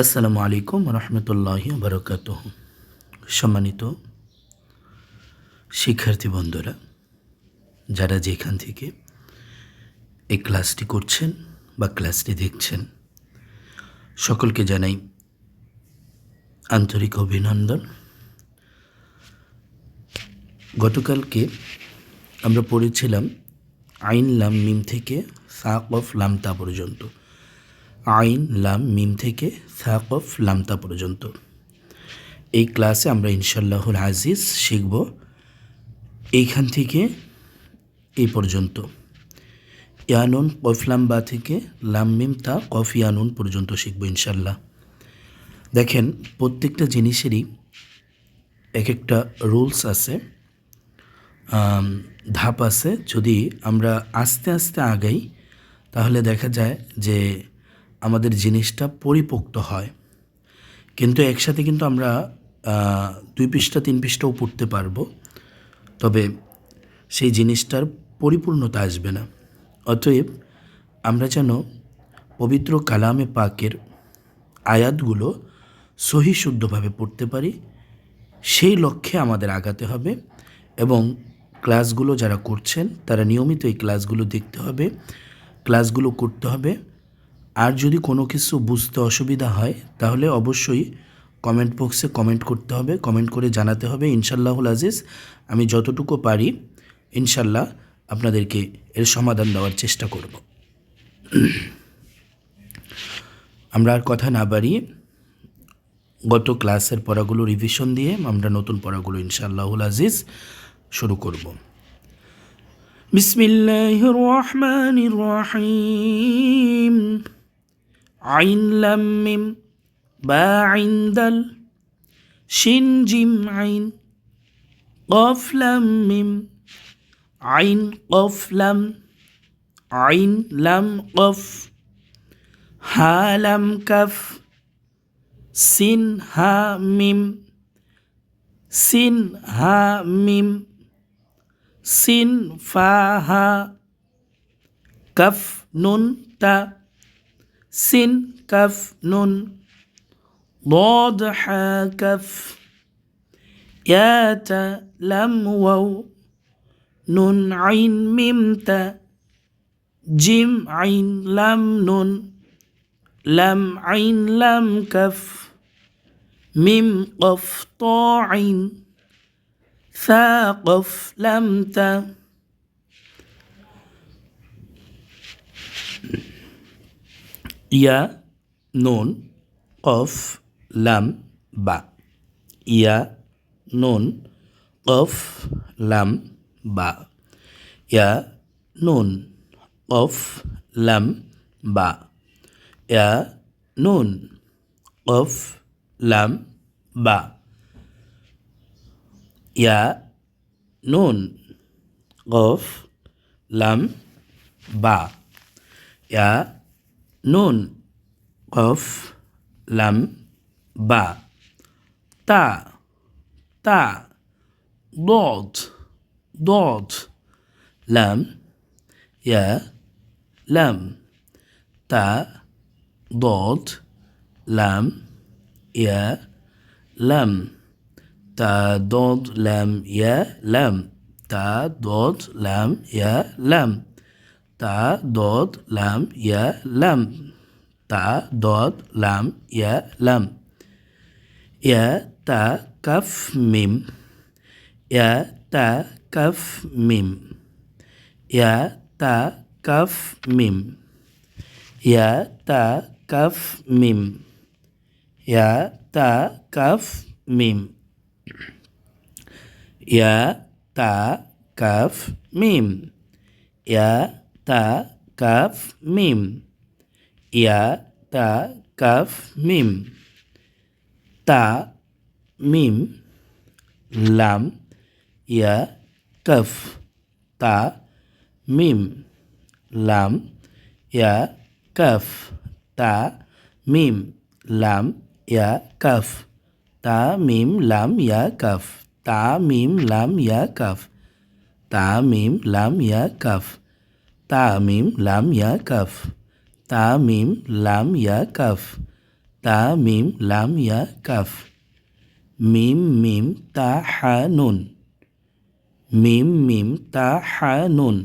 আসসালামু আলাইকুম রহমতুল্লাহ বারকাত সম্মানিত শিক্ষার্থী বন্ধুরা, যারা যেখান থেকে এই ক্লাসটি করছেন বা ক্লাসটি দেখছেন, সকলকে জানাই আন্তরিক অভিনন্দন। গতকালকে আমরা পড়েছিলাম আইন লাম মিম থেকে সাক অফ লামতা পর্যন্ত। আইন, লাম, মিম থেকে সাক অফ লামতা পর্যন্ত। এই ক্লাসে আমরা ইনশাল্লাহুল আজিজ শিখব এইখান থেকে এই পর্যন্ত। ইয়ানুন কফলাম থেকে লাম, মিম, তা, কফ, ইয়ানুন পর্যন্ত শিখব ইনশাল্লাহ দেখেন, প্রত্যেকটা জিনিসেরই এক একটা রুলস আছে ধাপ আছে। যদি আমরা আস্তে আস্তে আগাই, তাহলে দেখা যায় যে আমাদের জিনিসটা পরিপোক্ত হয়। কিন্তু একসাথে কিন্তু আমরা দুই পৃষ্ঠা, তিন পৃষ্ঠাও পড়তে পারব। তবে সেই জিনিসটার পরিপূর্ণতা আসবে না। অতএব আমরা যেন পবিত্র কালামে পাকের আয়াতগুলো সহি শুদ্ধভাবে পড়তে পারি, সেই লক্ষ্যে আমাদের আগাতে হবে এবং ক্লাসগুলো যারা করছেন তারা নিয়মিত এই ক্লাসগুলো দেখতে হবে, ক্লাসগুলো করতে হবে। আর যদি কোনো কিছু বুঝতে অসুবিধা হয়, তাহলে অবশ্যই কমেন্ট বক্সে কমেন্ট করতে হবে। কমেন্ট করে জানাতে হবে, ইনশাল্লাহুল আজিজ, আমি যতটুকু পারি, ইনশাল্লাহ আপনাদেরকে এর সমাধান দেওয়ার চেষ্টা করব। আমরা আর কথা না বাড়িয়ে গত ক্লাসের পড়াগুলো রিভিশন দিয়ে আমরা নতুন পড়াগুলো ইনশাআল্লাহুল আজিজ শুরু করব। বিসমিল্লাহির রহমানির রহিম। আইন লাম মিম বা আইন দাল শিন জিম আইন কফ লাম মিম, আইন কফ লাম আইন লাম কফ হা লাম কাফ, সিন হা মিম, সিন হা মিম, সিন ফা হা, কফ নুন তা سين كف نون ضاد حا كف يا تا لم وو نون عين ميم تا جيم عين لم نون لم عين لم كف ميم قف طاعين ثاقف لم تا ইয়া, নুন, কফ, লাম, বা। ইয়া, নুন, কফ, লাম, বা। ইয়া, নুন, কফ, লাম, বা। ইয়া, নুন, কফ, লাম, বা। ইয়া, নুন, কফ, লাম, বা। ইয়া নুন কফ লাম বা তা তা ضاد ضاد لام يا لام تا ضاد لام يا لام تا ضاد لام يا لام تا ضاد لام يا لام ta dot lam ya lam. Ta dot lam ya lam. Ya ta kaf mim. Ya ta kaf mim. Ya ta kaf mim. Ya ta kaf mim. Ya ta kaf mim. Ya ta kaf mim. Ya তা, কাফ, মিম। ইয়া, তা, কাফ, মিম। তা, মিম। লাম। ইয়া, কফ। তা, মিম। লাম। ইয়া, কফ। তা, মিম। লাম। ইয়া, কফ। তা, মিম। লাম। ইয়া, কফ। তা, মিম। লাম। ইয়া, কফ। তা, মিম। লাম। ইয়া, কফ। ta mím Lam Yaakov Tamim Lam Yaakov Tamim Lam Yaakov mím mím Ta Ha Nun mím Mim Ta Ha Nun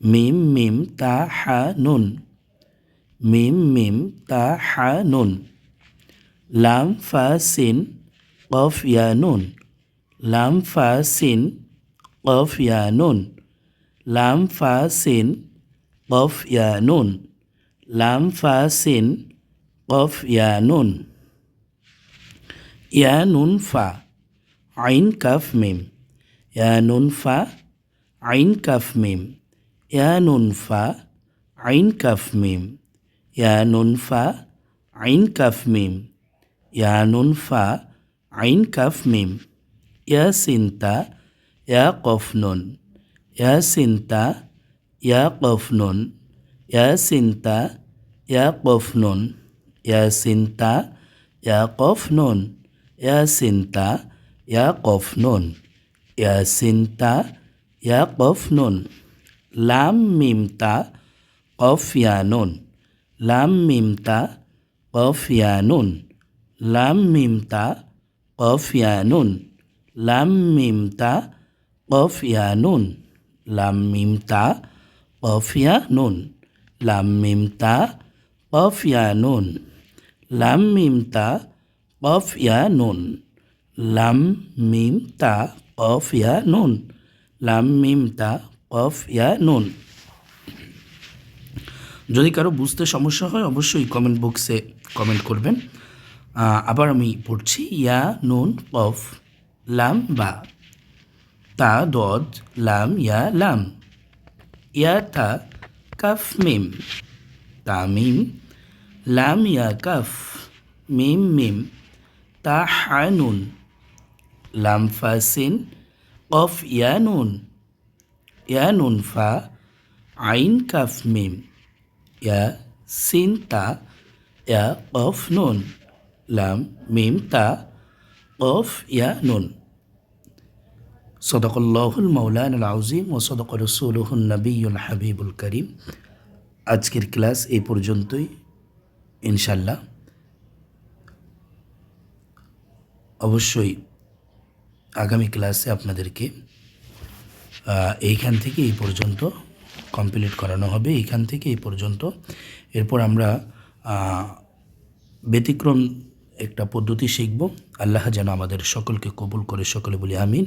mím Mim Ta Ha Nun mím Mim Ta Ha Nun Lam Phá Xin Qaf Ya Nun Lam Phá Xin Qaf Ya Nun লাম, ফা, scene, কফ, ইয়া, নুন। লাম, ফা, scene, কফ, ইয়া, নুন। ইয়া, নুন, ফা। আইন, calf, মিম। ইয়া, নুন, ফা। আইন, কাফ, মিম। ইয়া, নুন, ফা। আইন, কাফ, মিম। ইয়া, নুন, ফা। আইন, কাফ, মিম। ইয়া, নুন, ফা। আইন, কাফ, মিম। ইয়া সিনতা ইয়া, কফ, নুন। Ya Sinta, Ya Qafnun, Ya Sinta, Ya Qafnun, Ya Sinta, Ya Qafnun, Ya Sinta, Ya Qafnun, Ya Sinta, Ya Qafnun. Lam mim ta qaf ya nun. Lam mim ta qaf ya nun. Lam mim ta qaf ya nun. Lam mim ta qaf ya nun. লাম মিমতা কফ ইয়া নুন লাম মিমতা কফ ইয়া নুন লাম মিমতা কফ ইয়া নুন লাম মিমতা কফ ইয়া নুন লাম মিমতা কফ ইয়া নুন যদি কারও বুঝতে সমস্যা হয়, অবশ্যই কমেন্ট বক্সে কমেন্ট করবেন। আবার আমি পড়ছি, ইয়া, নুন পফ লাম, বা। তা দদ, লাম, ইয়া লাম। ইয়া, তা, কাফ, মিম। তা, মিম। লাম, ইয়া, কাফ। মিম মিম। তা, হা, নুন। লাম, ফা, সিন। কফ, ইয়া, নুন। ইয়া, নুন, ফা। আইন, কাফ, মিম। ইয়া, সিন, তা। ইয়া, কফ, নুন। লাম, মিম, তা। কফ, ইয়া, নুন। সদকল্লাহুল মৌলান আউজিম ও সদক রসুলহুল নবীল হাবিবুল করিম। আজকের ক্লাস এই পর্যন্তই। ইনশাল্লাহ অবশ্যই আগামী ক্লাসে আপনাদেরকে এইখান থেকে এই পর্যন্ত কমপ্লিট করানো হবে। এইখান থেকে এই পর্যন্ত। এরপর আমরা ব্যতিক্রম একটা পদ্ধতি শিখব। আল্লাহ যেন আমাদের সকলকে কবুল করে, সকলে বলি আমিন।